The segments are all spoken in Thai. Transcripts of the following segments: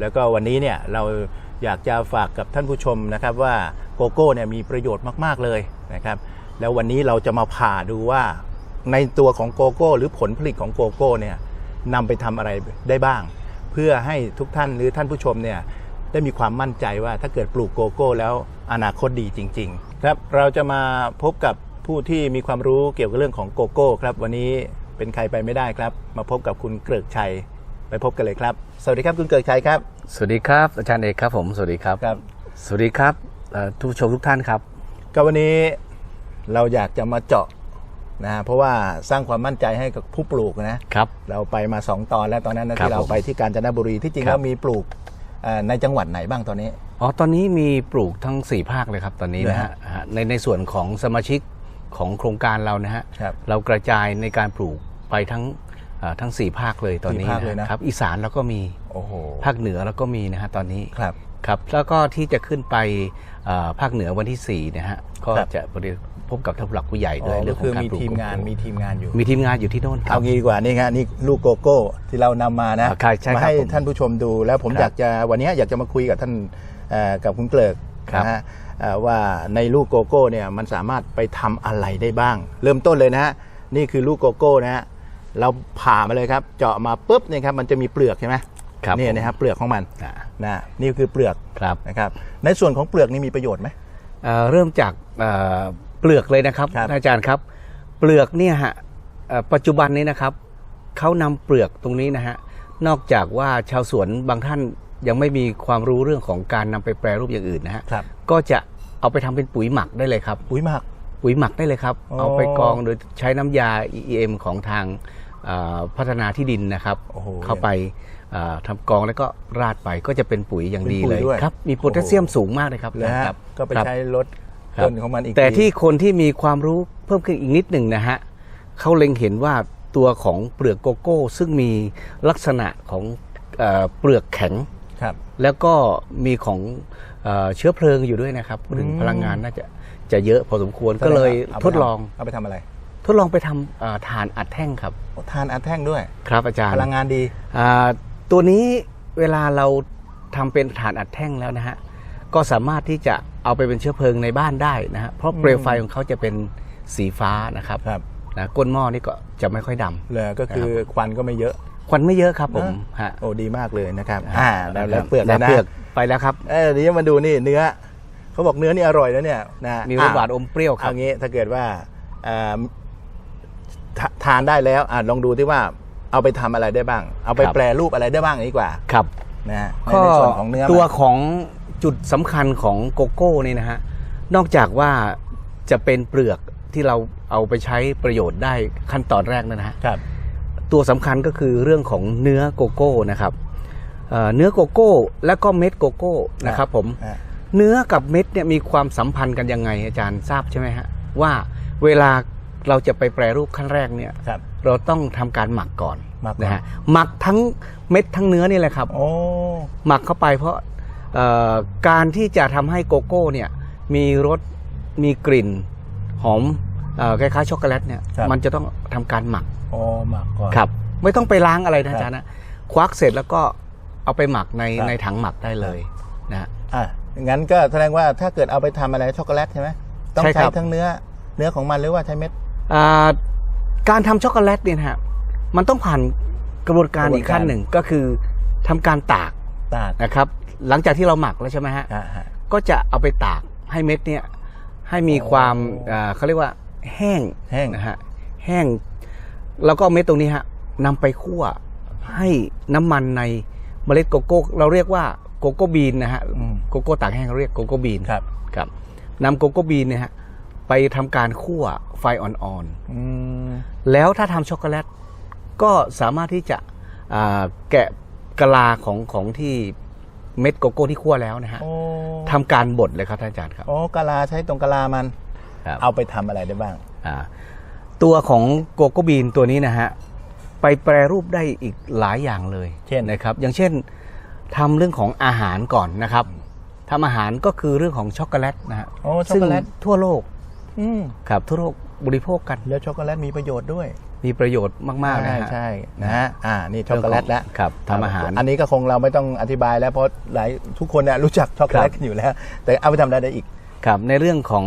แล้วก็วันนี้เนี่ยเราอยากจะฝากกับท่านผู้ชมนะครับว่าโกโก้เนี่ยมีประโยชน์มาก ๆ เลยนะครับ แล้ววันนี้เราจะมาผ่าดูว่าในตัวของโกโก้ หรือผลผลิตของโกโก้เนี่ยนำไปทำอะไรได้บ้าง เพื่อให้ทุกท่านหรือท่านผู้ชมเนี่ยได้มีความมั่นใจว่าถ้าเกิดปลูกโกโก้แล้วอนาคตดีจริง ๆ ครับเราจะมาพบกับผู้ที่มีความรู้เกี่ยวกับเรื่องของโกโก้ครับวันนี้เป็นใครไปไม่ได้ครับ มาพบกับคุณเกริกชัย ไปพบกันเลยครับ สวัสดีครับคุณเกริกชัยครับ สวัสดีครับอาจารย์เอกครับผมสวัสดีครับครับ สวัสดีครับเอ่อทุกผู้ชมทุกท่านครับ ก็วันนี้เราอยากจะมาเจาะนะฮะเพราะว่าสร้างความมั่นใจให้กับผู้ปลูกนะครับ เราไปมา 2 ตอนแล้วตอนนั้นนะครับที่เราผมไปที่กาญจนบุรีที่จริงครับแล้วมีปลูกเอ่อในจังหวัดไหนบ้างตอนนี้อ๋อตอนนี้มีปลูกทั้ง 4 ภาคเลยครับตอนนี้นะฮะฮะในในส่วนของสมาชิกของโครงการเรานะฮะครับเรากระจายในการปลูกไปทั้งเอ่อ ทั้ง 4 ภาคเลยตอนนี้สี่ภาคเลยนะครับอีสานเราก็มีโอ้โหภาคเหนือเราก็มีนะฮะตอนนี้ครับ ครับแล้วก็ที่จะขึ้นไปเอ่อภาคเหนือวันที่ 4 นะฮะก็ครับ จะบริพบกับท่านผู้หลักผู้ใหญ่อ๋ด้วยอเรื่ก็องขอคืองการมีปลูกทีมงานโกโก้มีทีมงานอยู่ มีทีมงานอยู่ที่โน่นครัเอาบ งี้ดีกว่านี่ครับนี่ลูกโกโก้ที่เรานำมานะอ่าใช่ใช่มาครับให้ผมท่านผู้ชมดูแล้วผมครับอยากจะวันนี้อยากจะมาคุยกับท่านเอ่อกับคุณเกลิกครับ นะฮะเอ่อว่าในลูกโกโก้เนี่ยมันสามารถไปทำอะไรได้บ้าง เริ่มต้นเลยนะฮะนี่คือลูกโกโก้นะฮะ เราผ่ามาเลยครับ เจาะมาปุ๊บเนี่ยครับมันจะมีเปลือกใช่ไหมครับนี่ผมนะครับเปลือกของมันอ่านะนี่คือเปลือกครับนะครับ ในส่วนของเปลือกนี่มีประโยชน์ไหมเอ่อเริ่มจากเอ่อเปลือกเลยนะครับ ครับ อาจารย์ครับ เปลือกเนี่ยฮะเอ่อปัจจุบันนี้นะครับเขานำเปลือกตรงนี้นะฮะนอกจากว่าชาวสวนบางท่านยังไม่มีความรู้เรื่องของการนำไปแปรรูปอย่างอื่นนะฮะครับก็จะเอาไปทำเป็นปุ๋ยหมักได้เลยครับอุ้ยมากปุ๋ยหมักได้เลยครับ อ๋อ เอาไปกรองโดยใช้น้ำยา EM ของทางเอ่อ พัฒนาที่ดินนะครับโอ้โหเข้าไปเอ่อทำกรองแล้วก็ราดไปก็จะเป็นปุ๋ยอย่างดีเป็นปุ๋เลยยด้วยครับมีโพแทสเซียมสูงมากเลยครับเลยฮะครับก็ไปครับใช้ลดครับต้นของมันอีกแต่ทีที่คนที่มีความรู้เพิ่มขึ้นอีกนิดหนึ่งนะฮะเขาเล็งเห็นว่าตัวของเปลือกโกโก้ ซึ่งมีลักษณะของเออเปลือกแข็งครับแล้วก็มีของเออเชื้อเพลิงอยู่ด้วยนะครับพูดถึงอืมพลังงานน่าจะจะเยอะพอสมควรก็เลยอาไปทดลองเอาไปทำอะไร ทดลองไปทำเอ่อถ่านอัดแท่งครับโอ้ทานอัดแท่งด้วย ครับอาจารย์พลังงานดีอ่าตัวนี้เวลาเราทำเป็นถ่านอัดแท่งแล้วนะฮะก็สามารถที่จะเอาไปเป็นเชื้อเพลิงในบ้านได้นะฮะเพราะเปลวไฟของเขาจะเป็นสีฟ้านะครับครับนะก้นหม้อนี่ก็จะไม่ค่อยดำเลยก็คือควันก็ไม่เยอะ ควันไม่เยอะครับผมนะฮะโอ้ดีมากเลยนะครับอ่าแล้วแล้วเปลือกแล้วนะเปลือกไปแล้วครับเออเดี๋ยวมาดูนี่เนื้อเขาบอกเนื้อนี่อร่อยแล้วเนี่ยนะมีรสหวานอมเปรี้ยวครัเอาบงี้ถ้าเกิดว่าอ่า ทาทานได้แล้วอ่าลองดูที่ว่าเอาไปทำอะไรได้บ้าง เอาไปครับ แปรรูปอะไรได้บ้างดีกว่าครับนะฮะในก็ในส่วนของเนื้อตัวมันของจุดสำคัญของโกโก้นี่นะฮะนอกจากว่าจะเป็นเปลือกที่เราเอาไปใช้ประโยชน์ได้ขั้นตอนแรกนะฮะ ครับ ตัวสำคัญก็คือเรื่องของเนื้อโกโก้นะครับเอ่อเนื้อโกโก้และก็เม็ดโกโก้นะครับผมอ่า เนื้อกับเม็ดเนี่ยมีความสัมพันธ์กันยังไงอาจารย์ทราบใช่ไหมฮะว่าเวลา เราจะไปแปรรูปขั้นแรกเนี่ยครับ เราต้องทำการหมักก่อนหมักก่อน นะฮะหมักทั้งเม็ดทั้งเนื้อนี่แหละครับ โอ้ หมักเข้าไปเพราะเอ่อการที่จะทำให้โกโก้เนี่ยมีรสมีกลิ่นหอมเอ่อคล้ายๆช็อกโกแลตเนี่ยมันจะต้องทำการหมักโอ้หมักก่อน ครับ ไม่ต้องไปล้างอะไรครันะบอาจารย์นะควักเสร็จแล้วก็เอาไปหมักในครับ ในถังหมักได้เลยนะฮะ อะงั้นก็แสดงว่าถ้าเกิดเอาไปทำอะไรช็อกโกแลตใช่ไหมต้องใช่คใช้รับทั้งเนื้อ เนื้อของมันหรือว่าใช้เม็ดอ่า การทำช็อกโกแลตเนี่ยนะฮะมันต้องผ่านกระบวนการกระบวนการอีกขั้นหนึ่งก็คือทำการตากตากนะครับ หลังจากที่เราหมักแล้วใช่ไหมฮะอ่าฮะก็จะเอาไปตากให้เม็ดเนี่ยให้มีอ๋อความอ่าเขาเรียกว่าแห้งแห้งนะฮะแห้ง แล้วก็เอาเม็ดตรงนี้ฮะนำไปคั่วให้น้ำมันในเมล็ดโกโก้ เราเรียกว่าโกโก้บีนนะฮะอืมโกโก้ตากแห้งเราเรียกโกโก้บีนครับครับนำโกโก้บีนเนี่ยฮะ ไปทำการคั่วไฟอ่อนอืมๆแล้วถ้าทำช็อกโกแลตก็สามารถที่จะอ่าแกะกะลาของของที่เม็ดโกโก้ที่คั่วแล้วนะฮะโอ้ทำการบดเลยครับท่านอาจารย์ครับโอ้กะลาใช้ตรงกะลามันครับเอาไปทำอะไรได้บ้างอ่าตัวของโกโก้บีนตัวนี้นะฮะไปแปรรูปได้อีกหลายอย่างเลย เช่นนะครับ อย่างเช่นทำเรื่องของอาหารก่อนนะครับทำอาหารก็คือเรื่องของช็อกโกแลตนะฮะโอ้ช็อกซึ่งโกแลตทั่วโลกอืม ครับทั่วโลกบริโภคกัน แล้วช็อกโกแลตมีประโยชน์ด้วย มีประโยชน์มากๆนะใช่ฮะใช่นะฮะอ่านี่ช็อกโกแลตแล้วครับทำอาหาร อันนี้ก็คงเราไม่ต้องอธิบายแล้วเพราะหลายทุกคนเนี่ยรู้จักช็อกโกแลตครับกันอยู่แล้ว แต่เอาไปทำอะไรได้อีกครับในเรื่องของ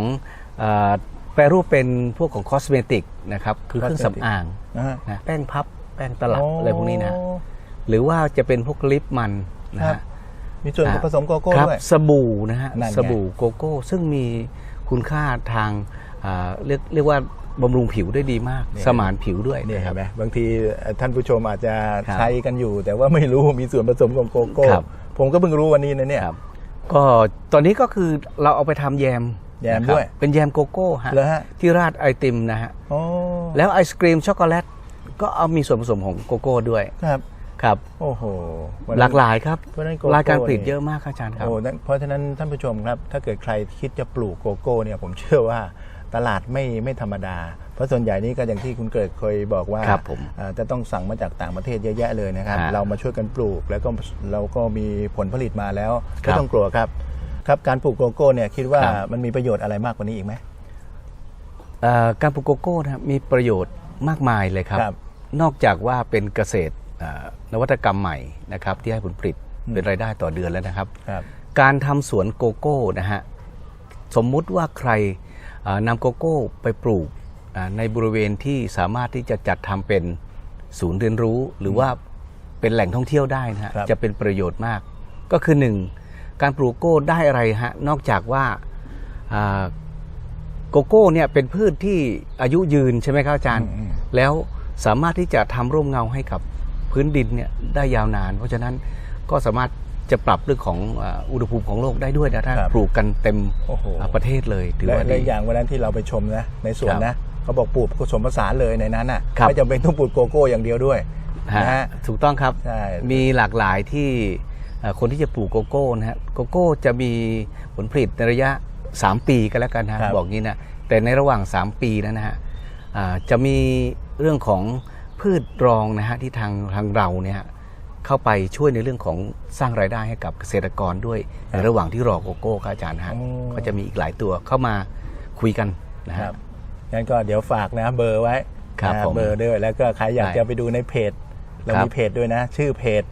เอ่อแปรรูปเป็นพวกของคอสเมติกนะครับคือเครื่อง Cosmetic สำอางนะฮะนะแป้งพับแป้งตลับโอะไรพวกนี้นะหรือว่าจะเป็นพวกลิปมันนะครัฮะบมีส่วนอ่าผสมโกโก้ครับด้วยสบู่นะฮะนั่นไงสบู่โกโก้ ซึ่งมี คุณค่าทางอ่าเรียกเรียกว่าบำรุงผิวได้ดีมาก สมานผิวด้วยเนี่ยนะคเห็รับนไหมบางทีท่านผู้ชมอาจจะครับใช้กันอยู่ แต่ว่าไม่รู้มีส่วนผสมของโกโก้ครับผมก็เพิ่งรู้วันนี้นะเนี่ยครับก็ตอนนี้ก็คือเราเอาไปทำแยมแยมนะครับด้วยเป็นแยมโกโก้ฮะเหรอฮะที่ราดไอติมนะฮะโอ้แล้วไอศครีมช็อกโกแลตก็เอามีส่วนผสมของโกโก้ด้วยครับ ครับ โอ้โหวันหนั้นลากหลายครับเพราะฉะนั้นโกโก้รายการผลิตนี่เยอะมากครับอาจารย์ครับโอ้นั่นเพราะฉะนั้นท่านผู้ชมครับ ถ้าเกิดใครคิดจะปลูกโกโก้เนี่ยผมเชื่อว่าตลาดไม่ไม่ธรรมดา เพราะส่วนใหญ่นี่ก็อย่างที่คุณเกิดเคยบอกว่าครับผมอ่าจะต้องสั่งมาจากต่างประเทศเยอะแยะเลยนะครับ ฮะเรามาช่วยกันปลูกแล้วก็เราก็มีผลผลิตมาแล้วครัไม่บต้องกลัวครับ ครับการปลูกโกโก้เนี่ยคิดว่าครับ มันมีประโยชน์อะไรมากกว่านี้อีกไหม เอ่อการปลูกโกโก้นะครับมีประโยชน์มากมายเลยครับ ครับนอกจากว่าเป็นเกษตรเอ่อ นวัตกรรมใหม่นะครับที่ให้ผลผลิตเป็นรายได้ต่อเดือนแล้วนะครับครับการทำสวนโกโก้นะฮะสมมุติว่าใครเอ่อนำโกโก้ไปปลูกอ่าในบริเวณที่สามารถที่จะจัดทำเป็นศูนย์เรียนรู้หรือว่าเป็นแหล่งท่องเที่ยวได้นะฮะครับจะเป็นประโยชน์มาก ก็คือหนึ่งการปลูกโก้ได้อะไรฮะนอกจากว่าอ่าโกโก้เนี่ยเป็นพืชที่อายุยืนใช่ไหมครับอาจารย์อืมแล้วสามารถที่จะทำร่มเงาให้กับ พื้นดินเนี่ยได้ยาวนาน เพราะฉะนั้นก็สามารถจะปรับเรื่องของอ่าอุณหภูมิของโลกได้ด้วยนะถ้าครับปลูกกันเต็มโอ้โหอ่าประเทศเลยถือและว่าและดีอย่างวันนั้นที่เราไปชมนะในสวนครับนะเขาบอกปลูกผสมผสานเลยในนั้นอะครับไม่จำเป็นต้องปลูกโกโก้อย่างเดียวด้วยฮะนะฮะถูกต้องครับใช่มีหลากหลายที่เอ่อคนที่จะปลูกโกโก้นะฮะโกโก้จะมีผลผลิตในระยะ 3 ปีกันแล้วกันนะฮะครับบอกงี้นะแต่ในระหว่าง 3 ปีนั้นนะฮะอ่าจะมีเรื่องของ พืชรองนะฮะที่ทางทางเราเนี่ยฮะเข้าไปช่วยในเรื่องของสร้างรายได้ให้กับเกษตรกรด้วยในระหว่างที่รอโกโก้ครับอาจารย์ฮะโอ้ก็จะมีอีกหลายตัวเข้ามาคุยกันนะคฮะ รับงั้นก็เดี๋ยวฝากนะเบอร์ไว้ครับนะผมเบอร์ด้วย แล้วก็ใครอยากได้จะไปดูในเพจ เราครับ มีเพจด้วยนะ ชื่อเพจ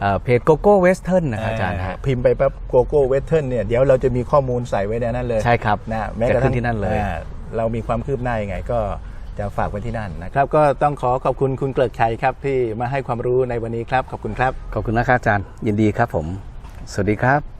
เอ่อเพจโกโก้เวสเทิร์นนะครับอาจารย์ฮะ พิมพ์ไปปั๊บโกโก้เวสเทิร์นเนี่ยเดี๋ยวเราจะมีข้อมูลใส่ไว้ในนั้นเลยใช่ครับนะแม้กระจะขึ้ทั่งนที่นั่นเลย อ่าเรามีความคืบหน้ายังไงก็ จะฝากไว้ที่นั่นนะครับ ก็ต้องขอขอบคุณคุณเกลิกชัยครับที่มาให้ความรู้ในวันนี้ครับ ขอบคุณครับ ขอบคุณนะครับอาจารย์ ยินดีครับผม สวัสดีครับ